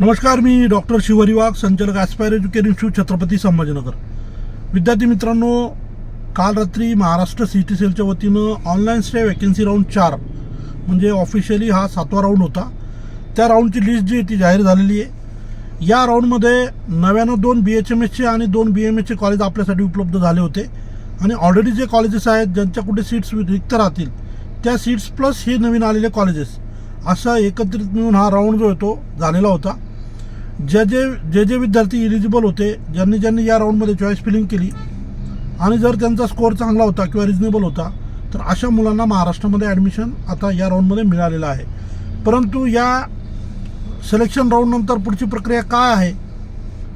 नमस्कार मी डॉक्टर शिवहरी वाघ संचालक Aspire Education Institute Chhatrapati Sambhajinagar. विद्यार्थी मित्रांनो काल रात्री महाराष्ट्र सी टी सेलच्या वतीनं ऑनलाईन स्टे वॅकन्सी राऊंड चार म्हणजे ऑफिशियली हा सातवा राऊंड होता. त्या राऊंडची लिस्ट जी आहे ती जाहीर झालेली आहे. या राऊंडमध्ये नव्यानं दोन बी एच एम एसचे आणि दोन बी एम एसचे कॉलेज आपल्यासाठी उपलब्ध झाले होते. आणि ऑलरेडी जे कॉलेजेस आहेत ज्यांच्या कुठे सीट्स रिक्त राहतील त्या सीट्स प्लस हे नवीन आलेले कॉलेजेस असा एकत्रित मिळून हा राऊंड जो आहे तो झालेला होता. जे जे जे जे विद्यार्थी इलिजिबल होते ज्यांनी ज्यांनी या राऊंडमध्ये चॉईस फिलिंग केली आणि जर त्यांचा स्कोअर चांगला होता किंवा रिजनेबल होता तर अशा मुलांना महाराष्ट्रामध्ये ॲडमिशन आता या राऊंडमध्ये मिळालेलं आहे. परंतु या सिलेक्शन राऊंडनंतर पुढची प्रक्रिया काय आहे?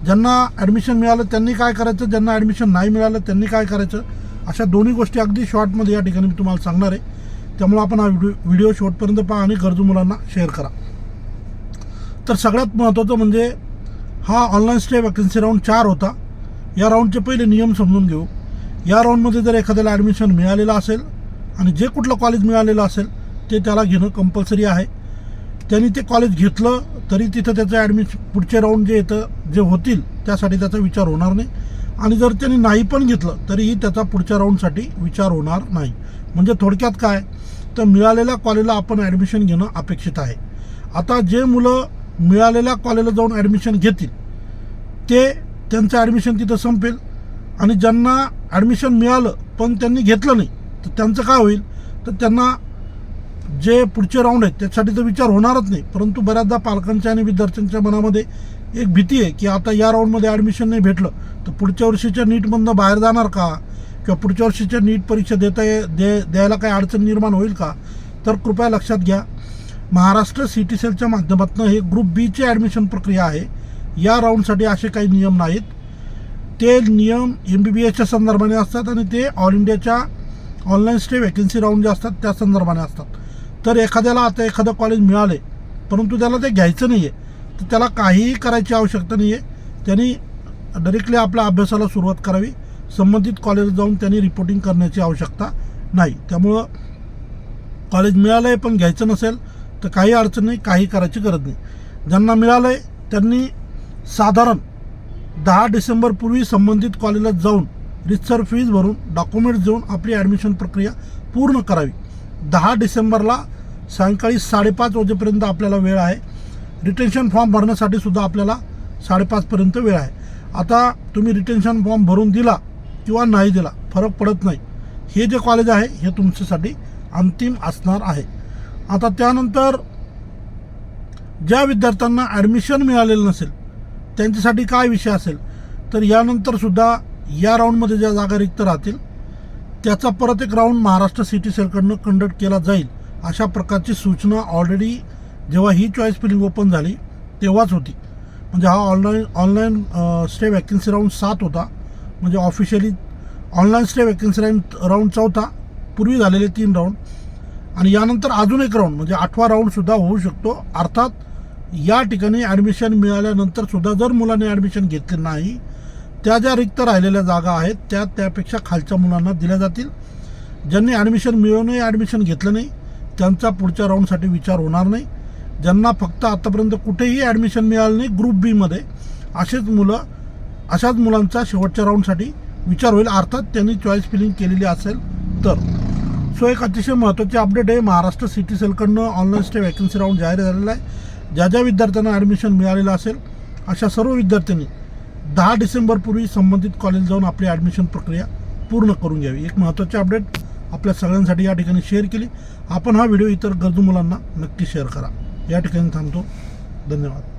ज्यांना ॲडमिशन मिळालं त्यांनी काय करायचं? ज्यांना ॲडमिशन नाही मिळालं त्यांनी काय करायचं? अशा दोन्ही गोष्टी अगदी शॉर्टमध्ये या ठिकाणी मी तुम्हाला सांगणार आहे. त्यामुळे आपण हा व्हिडिओ व्हिडिओ शेवटपर्यंत पहा आणि गरजू मुलांना शेअर करा. तर सगळ्यात महत्त्वाचं म्हणजे हा ऑनलाईन स्टे वॅकन्सी राऊंड चार होता. या राऊंडचे पहिले नियम समजून घेऊ. या राऊंडमध्ये जर एखाद्याला ॲडमिशन मिळालेलं असेल आणि जे कुठलं कॉलेज मिळालेलं असेल ते त्याला घेणं कंपल्सरी आहे. त्यांनी ते कॉलेज घेतलं तरी तिथं त्याचं ॲडमिशन पुढचे राऊंड जे येतं जे होतील त्यासाठी त्याचा विचार होणार नाही. आणि जर त्यांनी नाही पण घेतलं तरीही त्याचा पुढच्या राऊंडसाठी विचार होणार नाही. म्हणजे थोडक्यात काय? तर मिळालेल्या कॉलेजला आपण ॲडमिशन घेणं अपेक्षित आहे. आता जे मुलं मिळालेल्या कॉलेजला जाऊन ॲडमिशन घेतील. ते त्यांचं ॲडमिशन तिथं संपेल. आणि ज्यांना ॲडमिशन मिळालं पण त्यांनी घेतलं नाही तर त्यांचं काय होईल? तर त्यांना जे पुढचे राऊंड आहेत त्याच्यासाठी तर विचार होणारच नाही. परंतु बऱ्याचदा पालकांच्या आणि विद्यार्थ्यांच्या मनामध्ये एक भीती आहे की आता या राऊंडमध्ये ॲडमिशन नाही भेटलं तर पुढच्या वर्षीच्या नीटमधनं बाहेर जाणार का? किंवा पुढच्या वर्षीच्या नीट परीक्षा देता ये दे द्यायला काही अडचण निर्माण होईल का? तर कृपया लक्षात घ्या. महाराष्ट्र सी टी सेलच्या माध्यमातून हे ग्रुप बीची ॲडमिशन प्रक्रिया आहे. या राऊंडसाठी असे काही नियम नाहीत. ते नियम एम बी बी एसच्या संदर्भाने असतात आणि ते ऑल इंडियाच्या ऑनलाईन स्टे वॅकन्सी राऊंड जे असतात त्या संदर्भाने असतात. तर एखाद्याला आता एखादं कॉलेज मिळाले परंतु त्याला ते घ्यायचं नाही आहे तर त्याला काहीही करायची आवश्यकता नाही आहे त्यांनी डायरेक्टली आपल्या अभ्यासाला सुरुवात करावी. संबंधित कॉलेज जाऊन त्यांनी रिपोर्टिंग करण्याची आवश्यकता नाही. त्यामुळं कॉलेज मिळालं आहे पण घ्यायचं नसेल तर काही अडचण नाही काही करायची गरज नाही. ज्यांना मिळालं आहे त्यांनी साधारण दहा डिसेंबरपूर्वी संबंधित कॉलेजला जाऊन रितसर फीज भरून डॉक्युमेंट्स देऊन आपली ॲडमिशन प्रक्रिया पूर्ण करावी. दहा डिसेंबरला सायंकाळी साडेपाच वाजेपर्यंत आपल्याला वेळ आहे. रिटेन्शन फॉर्म भरण्यासाठी सुद्धा आपल्याला साडेपाचपर्यंत वेळ आहे. आता तुम्ही रिटेन्शन फॉर्म भरून दिला किंवा नाही दिला फरक पडत नाही. हे जे कॉलेज आहे हे तुमच्यासाठी अंतिम असणार आहे. आता त्यानंतर ज्या विद्यार्थ्यांना ॲडमिशन मिळालेलं नसेल त्यांच्यासाठी काय विषय असेल तर यानंतर सुद्धा या राऊंडमध्ये ज्या जागा रिक्त राहतील त्याचा परत एक राऊंड महाराष्ट्र सिटी सेलकडनं कंडक्ट केला जाईल अशा प्रकारची सूचना ऑलरेडी जेव्हा ही चॉईस फिलिंग ओपन झाली तेव्हाच होती. म्हणजे हा online online stay vacancy round सात होता. म्हणजे officially online stay vacancy round round चौथा पूर्वी झालेले तीन राऊंड आणि यानंतर अजून एक राऊंड म्हणजे आठवा राऊंडसुद्धा होऊ शकतो. अर्थात या ठिकाणी ॲडमिशन मिळाल्यानंतर सुद्धा जर मुलांनी ॲडमिशन घेतले नाही त्या ज्या रिक्त राहिलेल्या जागा आहेत त्या त्यापेक्षा खालच्या मुलांना दिल्या जातील. ज्यांनी ॲडमिशन मिळवूनही ॲडमिशन घेतलं नाही त्यांचा पुढच्या राऊंडसाठी विचार होणार नाही. ज्यांना फक्त आतापर्यंत कुठेही ॲडमिशन मिळालं नाही ग्रुप बीमध्ये असेच मुलं अशाच मुलांचा शेवटच्या राऊंडसाठी विचार होईल. अर्थात त्यांनी चॉईस फिलिंग केलेली असेल तर. सो एक अतिशय महत्त्वाची अपडेट आहे. महाराष्ट्र सिटी सेलकडनं ऑनलाईन स्टे वॅकन्सी राऊंड जाहीर झालेला आहे. ज्या ज्या विद्यार्थ्यांना ॲडमिशन मिळालेलं असेल अशा सर्व विद्यार्थ्यांनी दहा डिसेंबरपूर्वी संबंधित कॉलेज जाऊन आपली ॲडमिशन प्रक्रिया पूर्ण करून घ्यावी. एक महत्त्वाची अपडेट आपल्या सगळ्यांसाठी या ठिकाणी शेअर केली. आपण हा व्हिडिओ इतर गरजू मुलांना नक्की शेअर करा. या ठिकाणी थांबतो. धन्यवाद.